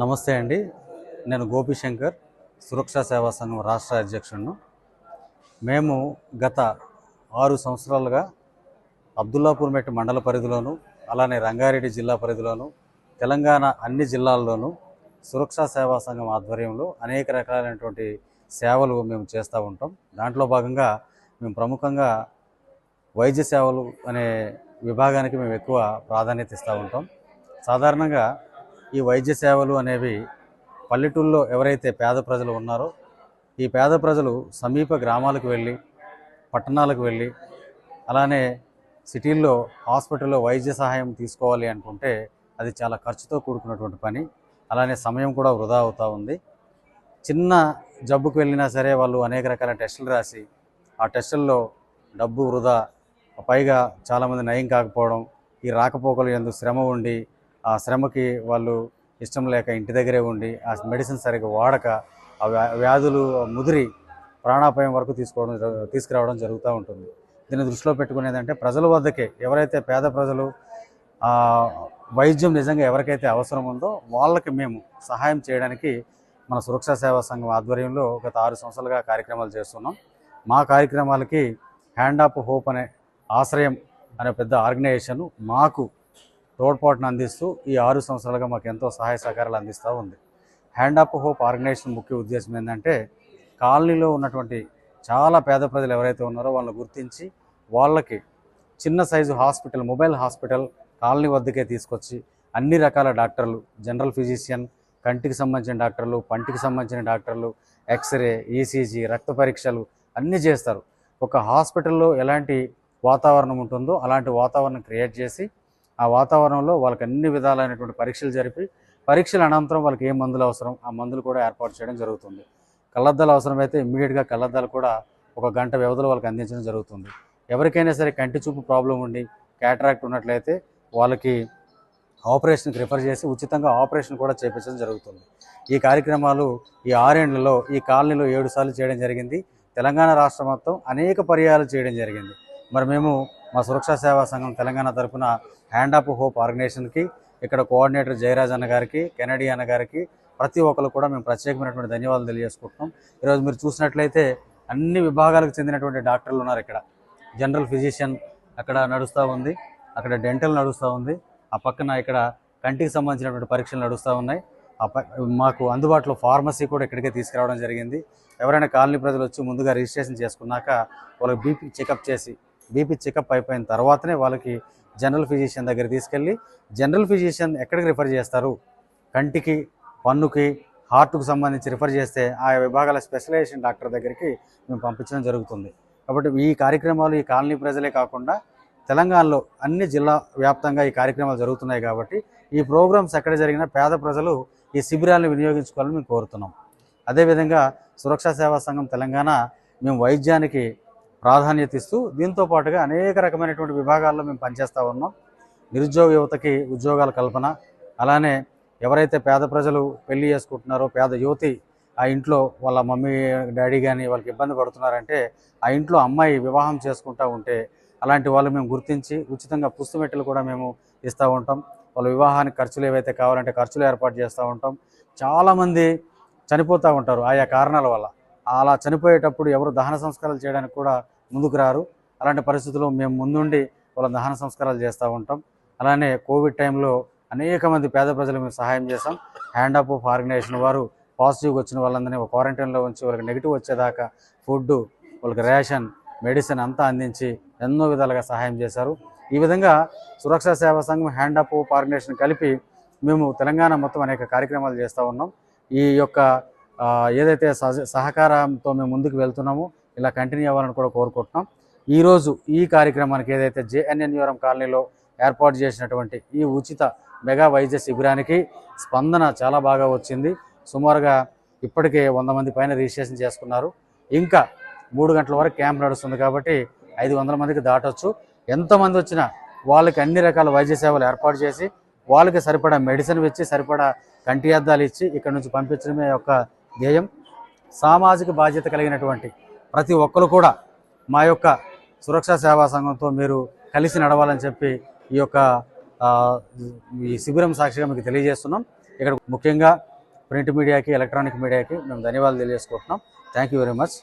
నమస్తే అండి. నేను గోపిశంకర్ సురక్షా సేవా సంఘం రాష్ట్ర అధ్యక్షుడును. మేము గత ఆరు సంవత్సరాలుగా అబ్దుల్లాపూర్ మెట్ మండల పరిధిలోను అలానే రంగారెడ్డి జిల్లా పరిధిలోను తెలంగాణ అన్ని జిల్లాల్లోనూ సురక్షా సేవా సంఘం ఆధ్వర్యంలో అనేక రకాలైనటువంటి సేవలు మేము చేస్తూ ఉంటాం. దాంట్లో భాగంగా మేము ప్రముఖంగా వైద్య సేవలు అనే విభాగానికి మేము ఎక్కువ ప్రాధాన్యత ఇస్తూ ఉంటాం. సాధారణంగా ఈ వైద్య సేవలు అనేవి పల్లెటూళ్ళలో ఎవరైతే పేద ప్రజలు ఉన్నారో ఈ పేద ప్రజలు సమీప గ్రామాలకు వెళ్ళి పట్టణాలకు వెళ్ళి అలానే సిటీల్లో హాస్పిటల్లో వైద్య సహాయం తీసుకోవాలి అనుకుంటే అది చాలా ఖర్చుతో కూడుకున్నటువంటి పని. అలానే సమయం కూడా వృధా అవుతూ ఉంది. చిన్న జబ్బుకు వెళ్ళినా సరే వాళ్ళు అనేక రకాల టెస్టులు రాసి ఆ టెస్టుల్లో డబ్బు వృధా పైగా చాలామంది నయం కాకపోవడం ఈ రాకపోకలు ఎందుకు శ్రమ ఉండి ఆ శ్రమకి వాళ్ళు ఇష్టం లేక ఇంటి దగ్గరే ఉండి ఆ మెడిసిన్ సరిగ్గా వాడక ఆ వ్యా- వ్యాధులు ముదిరి ప్రాణాపాయం వరకు తీసుకోవడం తీసుకురావడం జరుగుతూ ఉంటుంది. దీన్ని దృష్టిలో పెట్టుకునేదంటే ప్రజల వద్దకే ఎవరైతే పేద ప్రజలు వైద్యం నిజంగా ఎవరికైతే అవసరం ఉందో వాళ్ళకి మేము సహాయం చేయడానికి మన సురక్షా సేవా సంఘం ఆధ్వర్యంలో గత ఆరు సంవత్సరాలుగా కార్యక్రమాలు చేస్తున్నాం. మా కార్యక్రమాలకి హ్యాండ్ ఆఫ్ హోప్ అనే ఆశ్రయం అనే పెద్ద ఆర్గనైజేషన్ మాకు తోడ్పాటును అందిస్తూ ఈ ఆరు సంవత్సరాలుగా మాకు ఎంతో సహాయ సహకారాలు అందిస్తూ ఉంది. హ్యాండ్ ఆఫ్ హోప్ ఆర్గనైజేషన్ ముఖ్య ఉద్దేశం ఏంటంటే కాలనీలో ఉన్నటువంటి చాలా పేద ప్రజలు ఎవరైతే ఉన్నారో వాళ్ళని గుర్తించి వాళ్ళకి చిన్న size hospital mobile hospital colony వద్దకే తీసుకొచ్చి అన్ని రకాల డాక్టర్లు జనరల్ ఫిజిషియన్ కంటికి సంబంధించిన డాక్టర్లు పంటికి సంబంధించిన డాక్టర్లు ఎక్స్రే ఈసీజీ రక్త పరీక్షలు అన్నీ చేస్తారు. ఒక హాస్పిటల్లో ఎలాంటి వాతావరణం ఉంటుందో అలాంటి వాతావరణం క్రియేట్ చేసి ఆ వాతావరణంలో వాళ్ళకి అన్ని విధాలైనటువంటి పరీక్షలు జరిపి పరీక్షల అనంతరం వాళ్ళకి ఏ మందులు అవసరం ఆ మందులు కూడా ఏర్పాటు చేయడం జరుగుతుంది. కళ్ళద్దాలు అవసరమైతే ఇమ్మీడియట్గా కళ్ళద్దాలు కూడా ఒక గంట వ్యవధిలో వాళ్ళకి అందించడం జరుగుతుంది. ఎవరికైనా సరే కంటి చూపు ప్రాబ్లం ఉండి క్యాటరాక్ట్ ఉన్నట్లయితే వాళ్ళకి ఆపరేషన్కి రిఫర్ చేసి ఉచితంగా ఆపరేషన్ కూడా చేపించడం జరుగుతుంది. ఈ కార్యక్రమాలు ఈ ఆరేండ్లలో ఈ కాలనీలో ఏడు సార్లు చేయడం జరిగింది. తెలంగాణ రాష్ట్రం మొత్తం అనేక పర్యాలు చేయడం జరిగింది. మరి మేము మా సురక్షా సేవా సంఘం తెలంగాణ తరఫున హ్యాండ్ ఆఫ్ హోప్ ఆర్గనైజేషన్కి ఇక్కడ కోఆర్డినేటర్ జయరాజ్ అన్న గారికి కెనడీ అన్న గారికి ప్రతి ఒక్కరు కూడా మేము ప్రత్యేకమైనటువంటి ధన్యవాదాలు తెలియజేసుకుంటున్నాం. ఈరోజు మీరు చూసినట్లయితే అన్ని విభాగాలకు చెందినటువంటి డాక్టర్లు ఉన్నారు ఇక్కడ. జనరల్ ఫిజిషియన్ అక్కడ నడుస్తూ ఉంది అక్కడ డెంటల్ నడుస్తూ ఉంది ఆ పక్కన ఇక్కడ కంటికి సంబంధించినటువంటి పరీక్షలు నడుస్తూ ఉన్నాయి. ఆ ప- మాకు అందుబాటులో ఫార్మసీ కూడా ఇక్కడికే తీసుకురావడం జరిగింది. ఎవరైనా కాలనీ ప్రజలు వచ్చి ముందుగా రిజిస్ట్రేషన్ చేసుకున్నాక వాళ్ళకి బీపీ చెకప్ చేసి బీపీ చెకప్ అయిపోయిన తర్వాతనే వాళ్ళకి జనరల్ ఫిజిషియన్ దగ్గర తీసుకెళ్ళి జనరల్ ఫిజిషియన్ ఎక్కడికి రిఫర్ చేస్తారు? కంటికి పన్నుకి హార్ట్కు సంబంధించి రిఫర్ చేస్తే ఆ విభాగాల స్పెషలైజేషన్ డాక్టర్ దగ్గరికి మేము పంపించడం జరుగుతుంది. కాబట్టి ఈ కార్యక్రమాలు ఈ కాలనీ ప్రజలే కాకుండా తెలంగాణలో అన్ని జిల్లా వ్యాప్తంగా ఈ కార్యక్రమాలు జరుగుతున్నాయి కాబట్టి ఈ ప్రోగ్రామ్స్ ఎక్కడ జరిగినా పేద ప్రజలు ఈ శిబిరాలను వినియోగించుకోవాలని మేము కోరుతున్నాం. అదేవిధంగా సురక్షా సేవా సంఘం తెలంగాణ మేము వైద్యానికి ప్రాధాన్యత ఇస్తూ దీంతో పాటుగా అనేక రకమైనటువంటి విభాగాల్లో మేము పనిచేస్తూ ఉన్నాం. నిరుద్యోగ యువతకి ఉద్యోగాల కల్పన అలానే ఎవరైతే పేద ప్రజలు పెళ్ళి చేసుకుంటున్నారో పేద యువతి ఆ ఇంట్లో వాళ్ళ మమ్మీ డాడీ కానీ వాళ్ళకి ఇబ్బంది పడుతున్నారంటే ఆ ఇంట్లో అమ్మాయి వివాహం చేసుకుంటూ ఉంటే అలాంటి వాళ్ళు మేము గుర్తించి ఉచితంగా పుస్తుమెట్టలు కూడా మేము ఇస్తూ ఉంటాం. వాళ్ళ వివాహానికి ఖర్చులు ఏవైతే కావాలంటే ఖర్చులు ఏర్పాటు చేస్తూ ఉంటాం. చాలామంది చనిపోతూ ఉంటారు ఆయా కారణాల వల్ల. అలా చనిపోయేటప్పుడు ఎవరు దహన సంస్కారాలు చేయడానికి కూడా ముందుకు రారు. అలాంటి పరిస్థితుల్లో మేము ముందుండి వాళ్ళ దహన సంస్కారాలు చేస్తూ ఉంటాం. అలానే కోవిడ్ టైంలో అనేక మంది పేద ప్రజలు మేము సహాయం చేస్తాం హ్యాండ్ ఆఫ్ ఆర్గనైజేషన్ వారు పాజిటివ్గా వచ్చిన వాళ్ళందరినీ ఒక క్వారంటైన్లో ఉంచి వాళ్ళకి నెగిటివ్ వచ్చేదాకా ఫుడ్ వాళ్ళకి రేషన్ మెడిసిన్ అంతా అందించి ఎన్నో విధాలుగా సహాయం చేశారు. ఈ విధంగా సురక్షా సేవా సంఘం హ్యాండ్ ఆఫ్ ఆర్గనైజేషన్ కలిపి మేము తెలంగాణ మొత్తం అనేక కార్యక్రమాలు చేస్తూ ఉన్నాం. ఈ యొక్క ఏదైతే సహకారంతో మేము ముందుకు వెళ్తున్నామో ఇలా కంటిన్యూ అవ్వాలని కూడా కోరుకుంటున్నాం. ఈరోజు ఈ కార్యక్రమానికి ఏదైతే జేఎన్ఎన్యూరం కాలనీలో ఏర్పాటు చేసినటువంటి ఈ ఉచిత మెగా వైద్య శిబిరానికి స్పందన చాలా బాగా వచ్చింది. సుమారుగా ఇప్పటికే వంద మంది పైన రిజిస్ట్రేషన్ చేసుకున్నారు. ఇంకా మూడు గంటల వరకు క్యాంప్ నడుస్తుంది కాబట్టి ఐదు వందల మందికి దాటొచ్చు. ఎంతమంది వచ్చినా వాళ్ళకి అన్ని రకాల వైద్య సేవలు ఏర్పాటు చేసి వాళ్ళకి సరిపడా మెడిసిన్ ఇచ్చి సరిపడా కంటి అద్దాలు ఇచ్చి ఇక్కడ నుంచి పంపించడమే యొక్క ధ్యేయం. సామాజిక బాధ్యత కలిగినటువంటి ప్రతి ఒక్కరు కూడా మా యొక్క సురక్షా సేవా సంఘంతో మీరు కలిసి నడవాలని చెప్పి ఈ యొక్క ఈ శిబిరం సాక్షిగా మీకు తెలియజేస్తున్నాం. ఇక్కడ ముఖ్యంగా ప్రింట్ మీడియాకి ఎలక్ట్రానిక్ మీడియాకి మేము ధన్యవాదాలు తెలియజేసుకుంటున్నాం. Thank you very much